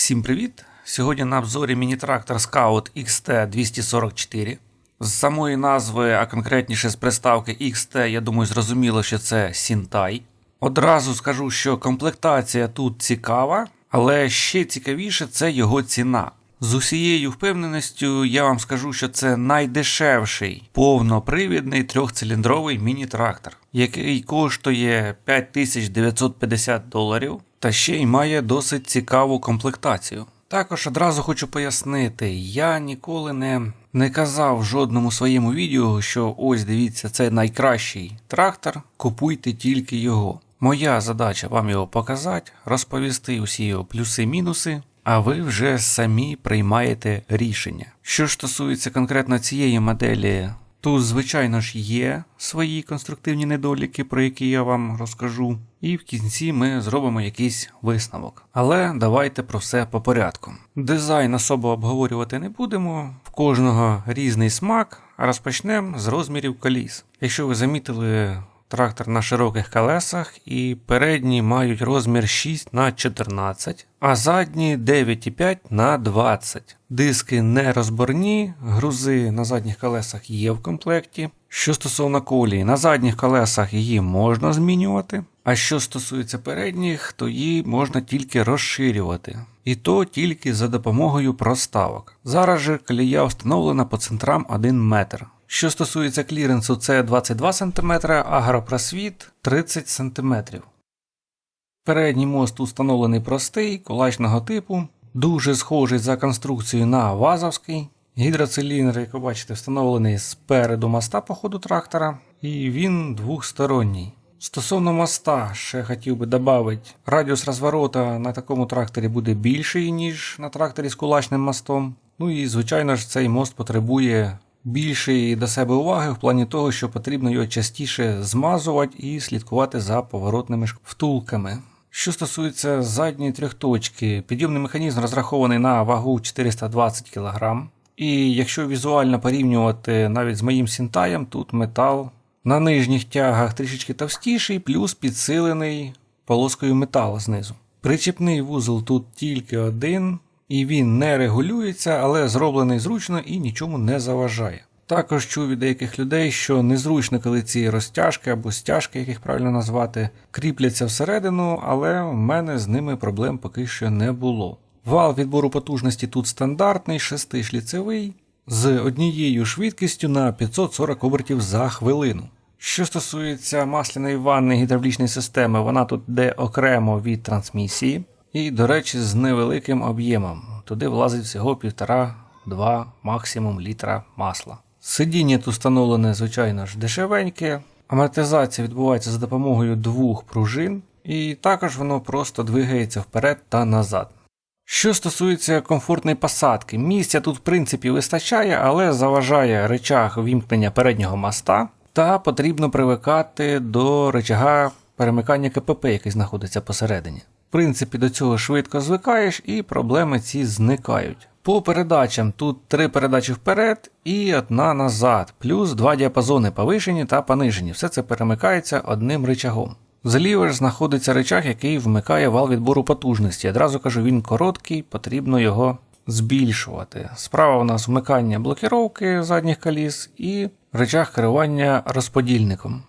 Всім привіт! Сьогодні на обзорі міні-трактор Scout XT244. З самої назви, а конкретніше з приставки XT, я думаю, зрозуміло, що це Сінтай. Одразу скажу, що комплектація тут цікава, але ще цікавіше це його ціна. З усією впевненістю я вам скажу, що це найдешевший повнопривідний трьохциліндровий міні-трактор, який коштує 5950 доларів та ще й має досить цікаву комплектацію. Також одразу хочу пояснити, я ніколи не, не казав в жодному своєму відео, що ось дивіться, це найкращий трактор, купуйте тільки його. Моя задача вам його показати, розповісти усі його плюси-мінуси, а ви вже самі приймаєте рішення. Що ж стосується конкретно цієї моделі, тут, звичайно ж, є свої конструктивні недоліки, про які я вам розкажу, і в кінці ми зробимо якийсь висновок. Але давайте про все по порядку. Дизайн особо обговорювати не будемо, в кожного різний смак, а розпочнемо з розмірів коліс. Якщо ви замітили, Трактор на широких колесах і передні мають розмір 6 на 14, а задні 9,5 на 20. Диски не розборні, грузи на задніх колесах є в комплекті. Що стосовно колії, на задніх колесах її можна змінювати, а що стосується передніх, то її можна тільки розширювати. І то тільки за допомогою проставок. Зараз же колія встановлена по центрам 1 метр. Що стосується кліренсу, це 22 см, а гропросвіт 30 см. Передній мост установлений простий, кулачного типу, дуже схожий за конструкцією на вазовський. Гідроциліндр, як ви бачите, встановлений спереду моста по ходу трактора, і він двохсторонній. Стосовно моста, ще хотів би додати, радіус розворота на такому тракторі буде більший, ніж на тракторі з кулачним мостом. Ну і, звичайно ж, цей мост потребує більшої до себе уваги в плані того, що потрібно його частіше змазувати і слідкувати за поворотними втулками. Що стосується задньої трьохточки, підйомний механізм розрахований на вагу 420 кг. І якщо візуально порівнювати навіть з моїм сінтаєм, тут метал на нижніх тягах трішечки товстіший, плюс підсилений полоскою металу знизу. Причіпний вузол тут тільки один, і він не регулюється, але зроблений зручно і нічому не заважає. Також чув від деяких людей, що незручно, коли ці розтяжки або стяжки, як їх правильно назвати, кріпляться всередину, але в мене з ними проблем поки що не було. Вал відбору потужності тут стандартний, шестишліцевий, з однією швидкістю на 540 обертів за хвилину. Що стосується масляної ванни гідравлічної системи, вона тут йде окремо від трансмісії. І, до речі, з невеликим об'ємом. Туди влазить всього 1,5-2 максимум літра масла. Сидіння тут встановлене, звичайно ж, дешевеньке. Амортизація відбувається за допомогою двох пружин, і також воно просто двигається вперед та назад. Що стосується комфортної посадки, місця тут в принципі вистачає, але заважає речах вімкнення переднього моста, та потрібно привикати до речага перемикання КПП, який знаходиться посередині. В принципі, до цього швидко звикаєш і проблеми ці зникають. По передачам тут три передачі вперед і одна назад, плюс два діапазони повишені та понижені. Все це перемикається одним рычагом. Зліва ж знаходиться рычаг, який вмикає вал відбору потужності. Одразу кажу, він короткий, потрібно його збільшувати. Справа у нас вмикання блокіровки задніх коліс і рычаг керування розподільником.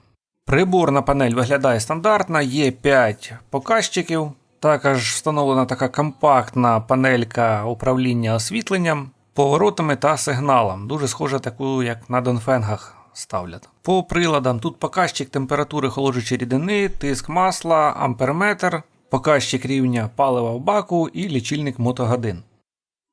Приборна панель виглядає стандартно, є 5 показчиків. Також встановлена така компактна панелька управління освітленням, поворотами та сигналом. Дуже схоже таку, як на Донфенгах ставлять. По приладам тут показчик температури холоджучої рідини, тиск масла, амперметр, показчик рівня палива в баку і лічильник мотогодин.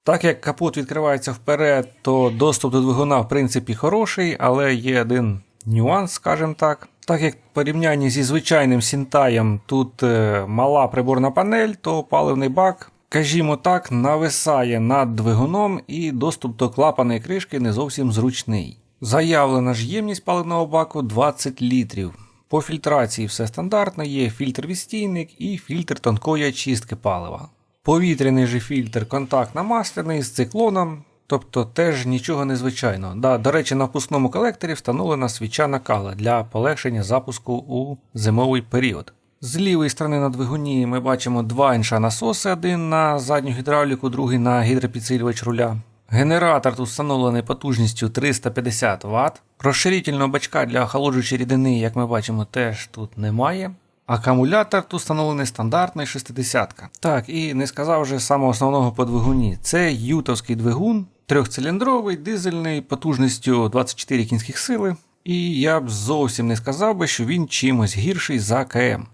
Так як капот відкривається вперед, то доступ до двигуна в принципі хороший, але є один нюанс, скажімо так. Так як в порівнянні зі звичайним сінтаєм тут е, мала приборна панель, то паливний бак, кажімо так, нависає над двигуном і доступ до клапаної кришки не зовсім зручний. Заявлена ж ємність паливного баку 20 літрів. По фільтрації все стандартно, є фільтр-відстійник і фільтр тонкої очистки палива. Повітряний же фільтр контактно-масляний з циклоном, Тобто теж нічого незвичайного. Да, До речі, на впускному колекторі встановлена свіча накала для полегшення запуску у зимовий період. З лівої сторони на двигуні ми бачимо два інша насоси: один на задню гідравліку, другий на гідропідсилювач руля. Генератор тут встановлений потужністю 350 Вт. Розширительного бачка для охолоджуючої рідини, як ми бачимо, теж тут немає. Акумулятор тут встановлений стандартний 60 Так, і не сказав вже самого основного по двигуні. Це ютовський двигун, трьохциліндровий, дизельний, потужністю 24 кінських сили. І я б зовсім не сказав би, що він чимось гірший за КМ.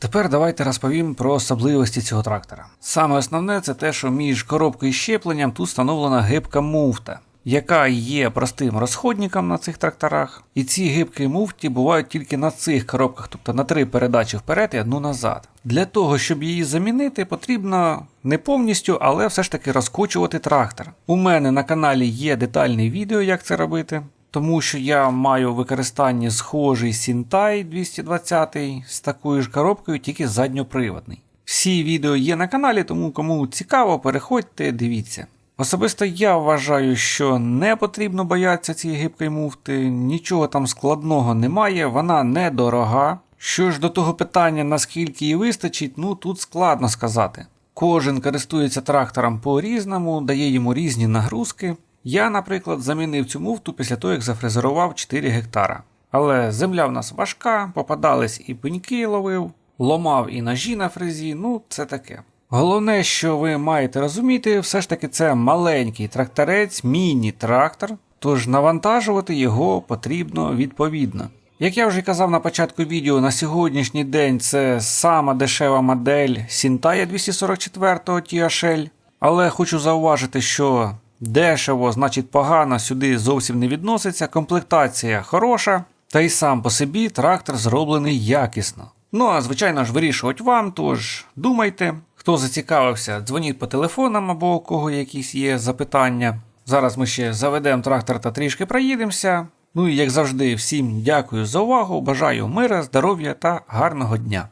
Тепер давайте розповім про особливості цього трактора. Саме основне це те, що між коробкою і щепленням тут встановлена гибка муфта, яка є простим розходником на цих тракторах. І ці гибкі муфті бувають тільки на цих коробках, тобто на три передачі вперед і одну назад. Для того, щоб її замінити, потрібно не повністю, але все ж таки розкочувати трактор. У мене на каналі є детальне відео, як це робити. Тому що я маю в використанні схожий Сінтай 220 з такою ж коробкою, тільки задньоприводний. Всі відео є на каналі, тому кому цікаво, переходьте, дивіться. Особисто я вважаю, що не потрібно боятися цієї гибкої муфти, нічого там складного немає, вона недорога. Що ж до того питання, наскільки її вистачить, ну тут складно сказати. Кожен користується трактором по-різному, дає йому різні нагрузки. Я, наприклад, замінив цю муфту після того, як зафрезерував 4 гектара. Але земля в нас важка, попадались і пеньки ловив, ломав і ножі на фрезі, ну це таке. Головне, що ви маєте розуміти, все ж таки це маленький тракторець, міні-трактор, тож навантажувати його потрібно відповідно. Як я вже казав на початку відео, на сьогоднішній день це сама дешева модель Сінтая 244 THL, але хочу зауважити, що дешево, значить погано сюди зовсім не відноситься, комплектація хороша, та й сам по собі трактор зроблений якісно. Ну а звичайно ж вирішувати вам, тож думайте, хто зацікавився, дзвоніть по телефонам або у кого якісь є запитання. Зараз ми ще заведемо трактор та трішки проїдемося. Ну і як завжди, всім дякую за увагу, бажаю мира, здоров'я та гарного дня.